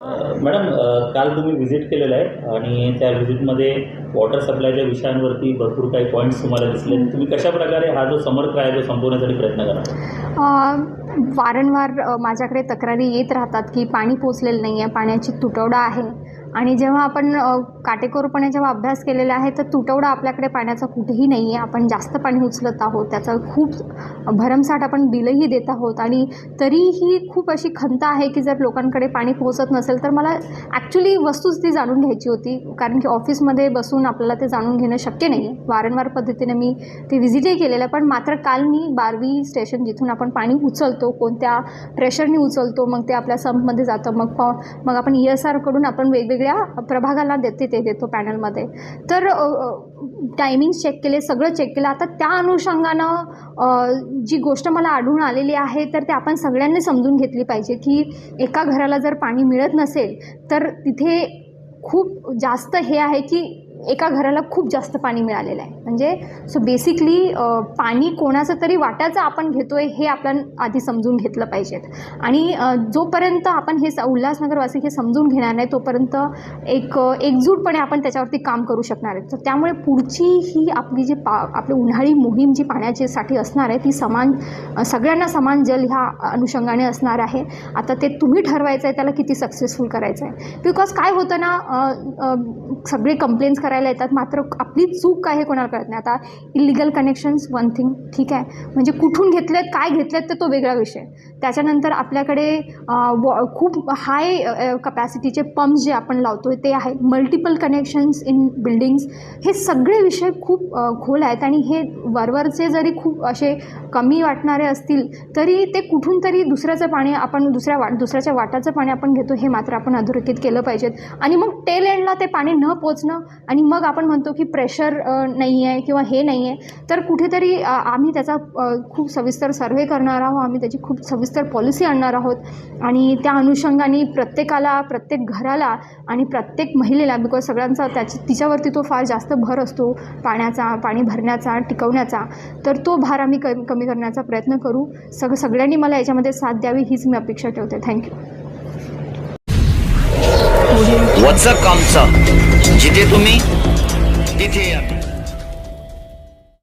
काल तुम्ही व्हिजिट केलेलं आहे आणि त्या व्हिजिटमध्ये वॉटर सप्लायच्या विषयांवरती भरपूर काही पॉईंट्स तुम्हाला दिसले. तुम्ही कशा प्रकारे हा जो समर आहे तो संपवण्यासाठी प्रयत्न करा वारंवार माझ्याकडे तक्रारी येत राहतात की पाणी पोचलेलं नाही आहे पाण्याची तुटवडा आहे. आणि जेव्हा आपण काटेकोरपणे जेव्हा अभ्यास केलेला आहे तर तुटवडा आपल्याकडे पाण्याचा कुठेही नाही आहे आपण जास्त पाणी उचलत आहोत. त्याचा खूप भरमसाठ आपण बिलही देत आहोत. आणि तरीही खूप अशी खंत आहे की जर लोकांकडे पाणी पोहोचत नसेल तर मला ॲक्च्युली वस्तूच ती जाणून घ्यायची होती. कारण की ऑफिसमध्ये बसून आपल्याला ते जाणून घेणं शक्य नाही आहे वारंवार पद्धतीने मी ते व्हिजिटही केलेलं आहे. पण मात्र काल मी बारवी स्टेशन जिथून आपण पाणी उचलतो कोणत्या प्रेशरने उचलतो मग ते आपल्या संपमध्ये जातं. मग मग आपण ई एस आरकडून आपण वेगवेगळे वेगवेगळ्या प्रभागाला देते ते देतो पॅनलमध्ये. तर टायमिंग्स चेक केले सगळं चेक केलं. आता त्या अनुषंगानं जी गोष्ट मला आढळून आलेली आहे तर ते आपण सगळ्यांनी समजून घेतली पाहिजे की एका घराला जर पाणी मिळत नसेल तर तिथे खूप जास्त हे आहे की एका घराला खूप जास्त पाणी मिळालेलं आहे. म्हणजे सो बेसिकली पाणी कोणाचं तरी वाट्याचं आपण घेतो आहे हे आपण आधी समजून घेतलं पाहिजेत. आणि जोपर्यंत आपण हे स- उल्हासनगरवासी हे समजून घेणार नाही तोपर्यंत एक एकजूटपणे आपण त्याच्यावरती काम करू शकणार आहे तर त्यामुळे पुढची ही आपली जी पा आपली उन्हाळी मोहीम जी पाण्याच्यासाठी असणार आहे ती समान सगळ्यांना समान जल ह्या अनुषंगाने असणार आहे. आता ते तुम्ही ठरवायचं आहे त्याला किती सक्सेसफुल करायचं आहे बिकॉज काय होतं ना सगळे कंप्लेंट्स करायला येतात. मात्र आपली चूक काय हे कोणाला कळत नाही. आता इलिगल कनेक्शन्स वन थिंग ठीक आहे? म्हणजे कुठून घेतलेत काय घेतलेत तर तो वेगळा विषय. त्याच्यानंतर आपल्याकडे वॉ- खूप हाय कपॅसिटीचे पंप्स जे आपण लावतो ते आहे मल्टिपल कनेक्शन्स इन बिल्डिंग्स हे सगळे विषय खूप खोल आहेत. आणि हे वरवरचे जरी खूप असे कमी वाटणारे असतील तरी ते कुठून तरी दुसऱ्याचं पाणी आपण दुसऱ्या वाट दुसऱ्याच्या वाटाचं पाणी आपण घेतो हे मात्र आपण अधोरेखित केलं पाहिजेत. आणि मग टेल एंडला ते पाणी न पोचणं आणि मग आपण म्हणतो की प्रेशर नाही आहे किंवा हे नाही आहे तर कुठेतरी आम्ही त्याचा खूप सविस्तर सर्वे करणार आहोत. आम्ही त्याची खूप सविस्तर पॉलिसी आणणार आहोत. आणि त्या अनुषंगाने प्रत्येकाला प्रत्येक घराला आणि प्रत्येक महिलेला बिकॉज सगळ्यांचा त्याची तिच्यावरती तो फार जास्त भर असतो पाण्याचा पाणी भरण्याचा टिकवण्याचा तर तो भार आम्ही कमी कमी करण्याचा प्रयत्न करू. सग सगळ्यांनी मला याच्यामध्ये साथ द्यावी हीच मी अपेक्षा ठेवते. थँक्यू जिथे तुम्ही तिथे आम्ही